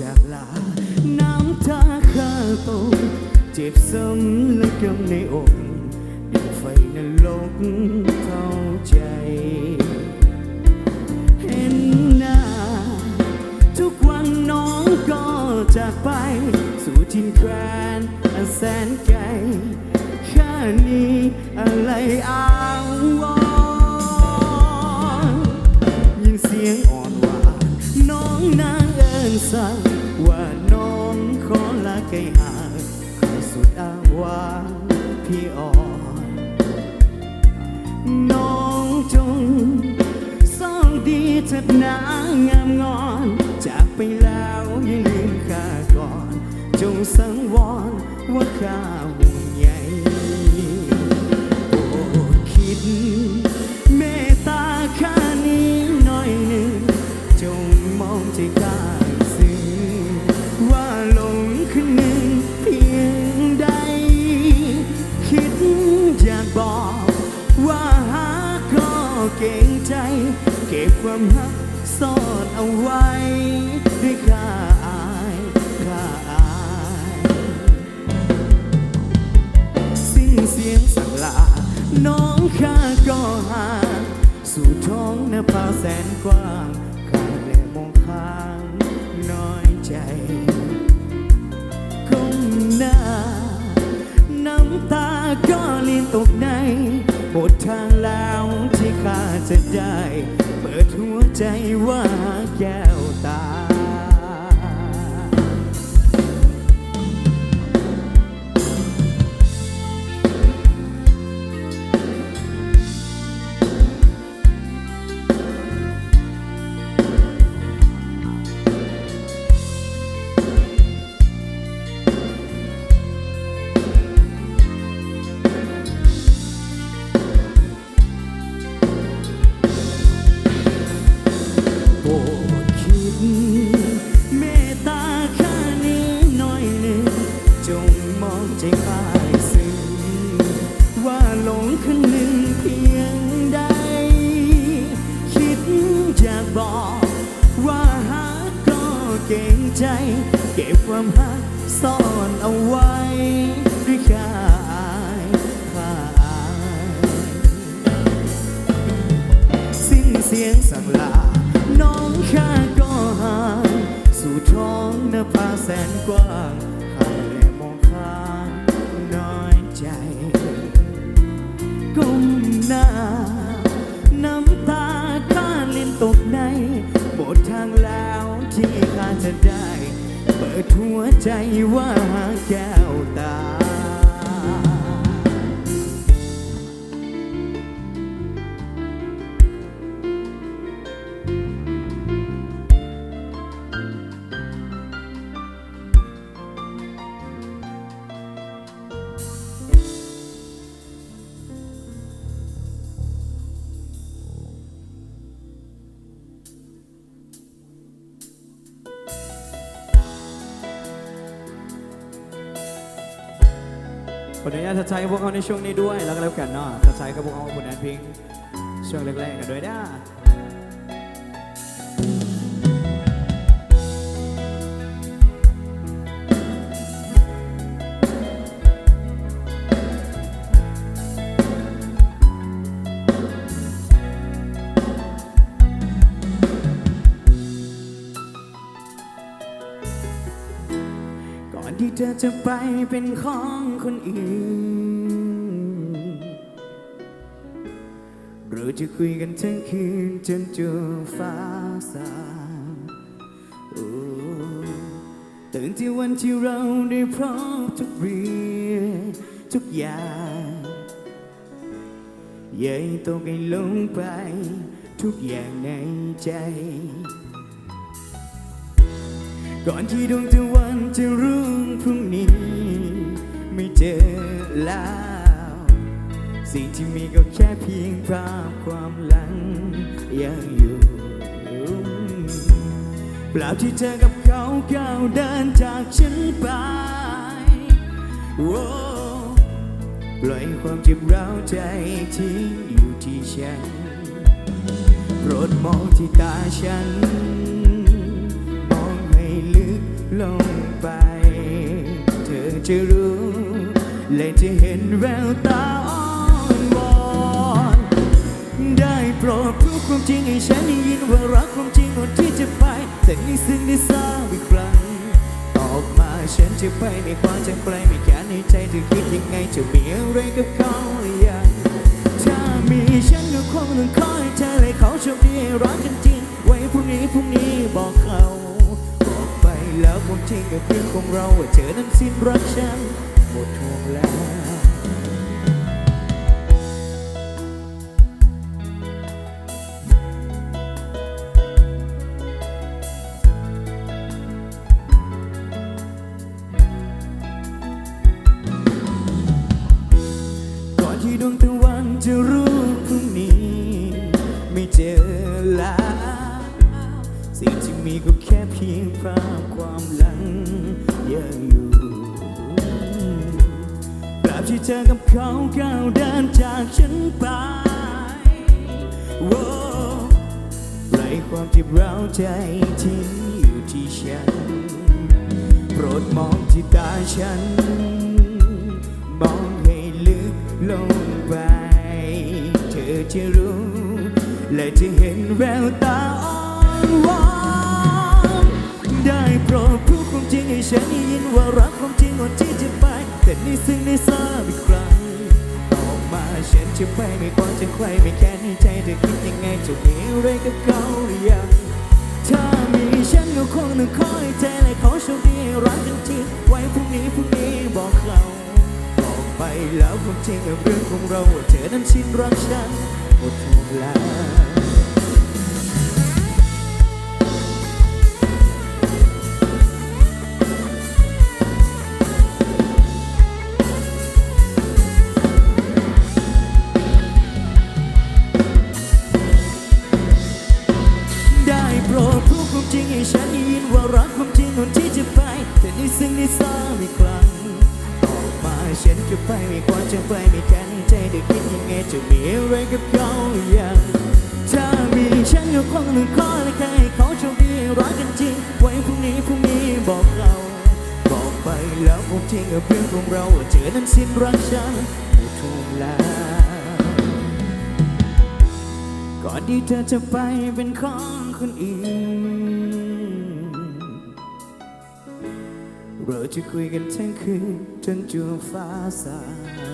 จากลา น้ำตาข้าตกเจ็บซ้ำและกำในอกดังไฟนรกเข้าใจ เห็นหน้า ทุกวันน้องก็จากไป สู่ทินแควนอันแสนไกลแค่นี้อะไรอ้างวอนยินเสียงอ่อนหวานน้องนา งสั่งว่าน้องขอลาไกลห่างขอสุดอ้างว้างพี่อ่อนน้องจงซ่องดีเถิดนางามงอน จากไปแล้วอย่าลืมข้าก่อน จงสังวรว่าข้าห่วงใยโปรดคิดเมตตาข้านี้หน่อยหนึ่งจงมองใจข้า เกงใจ เก็บความรักซ่อนเอาไว้ด้วยข้าอายข้าอายสิ้นเสียงสั่งลา น้องข้าก็หา สู่ท้องนภาแสนกว้าง เกรงใจ เก็บความหักซ่อนเอาไว้ ด้วยข้าอายข้าอายสิ้นเสียงสั่งลา น้องข้าก็ห่าง สู่ท้องนภาแสนกว้าง ที่ข้าจะได้ เปิดหัวใจว่าแก้วตา ขออนุญาตทักทายพวกเขาในช่วงนี้ด้วยแล้วก็แล้วกันเนาะทักทายกับพวกเขาบนแอนพิงช่วงแรกๆกันด้วยนะ ที่เธอจะไปเป็นของคนอื่น เราจะคุยกันทั้งคืนจนจนฟ้าสางตื่นที่วันที่เราได้พร้อมทุกเรื่องทุกอย่างใหญ่ตกให้ลงไป ทุกอย่างในใจ ก่อนที่ดวงตะวันจะรุ่งพรุ่งนี้ ไม่เจอแล้ว สิ่งที่มีก็แค่เพียงภาพความหลังยังอยู่เปล่าที่เธอกับเขาก้าวเดินจากฉันไปโอ้ปล่อยความเจ็บร้าวใจทิ้งอยู่ที่ฉันโปรดมองที่ตาฉัน จะรู้ และจะเห็นแววตาอ่อนวอนได้โปรดพูดความจริงให้ฉันได้ยินว่ารักความจริงก่อนที่จะไป แต่นี่ซึ่งได้ทราบอีกครั้งออกมาฉันจะไปไม่ความจากใครไม่แค่ในใจเธอคิดยังไงจะมีอะไรกับเขาหรือยังถ้ามีฉันก็คงต้องคอยเธอให้เขาโชคดีรักกันจริง ไว้พรุ่งนี้พรุ่งนี้บอกเขา แล้วความจริงกับเพื่อนของเราว่าเธอนั้นสิ้นรักฉันหมดห่วงแล้วก่อนที่ดวงตะวันจะรู้พรุ่งนี้ไม่เจอแล้ว สิ่งที่มีก็แค่เพียงภาพความ ยังอยู่กราบที่เธอกับเขาก้าวเดินจากฉันไปโว้ไรความเจ็บร้าใจทิ้งอยู่ที่ฉัน โปรดมองที่ตาฉัน มองให้ลึกลงไป เธอจะรู้ และจะเห็นแววตาอ่อนวานได้โปรดพู จริงให้ฉันได้ยินว่ารักความจริงก่อนที่จะไปแต่นี่ซึ่งได้ทราบอีกครั้งออกมาฉันจะไปไม่ควรจะใครไม่แค่ในใจเธอคิดยังไงจะมีอะไรกับเขาหรือยังถ้ามีฉันก็คงต้องคอยเธอและขอโชคดีรักกันจริงไว้พรุ่งนี้พรุ่งนี้บอกเขาบอกไปแล้วความจริงกับเรื่องของเราว่าเธอนั้นสิ้นรักฉันหมดห่วงแล้ว จะไปไม่ควรจะไปไม่แค่ในใจเธอคิดยังไงจะมีอะไรกับเขาหรือยังถ้ามีฉันก็คงต้องขอและแค่ให้เขาโชคดีรักกันจริงไว้พรุ่งนี้พรุ่งนี้บอกเรา บอกไปแล้วความจริงกับเพื่อนของเราว่าเธอนั้นสิ้นรักฉันหมดทุกแล้วก่อนที่เธอจะไปเป็นของคนอื่น เราจะคุยกันทั้งคืนจนจวงฟ้าสาง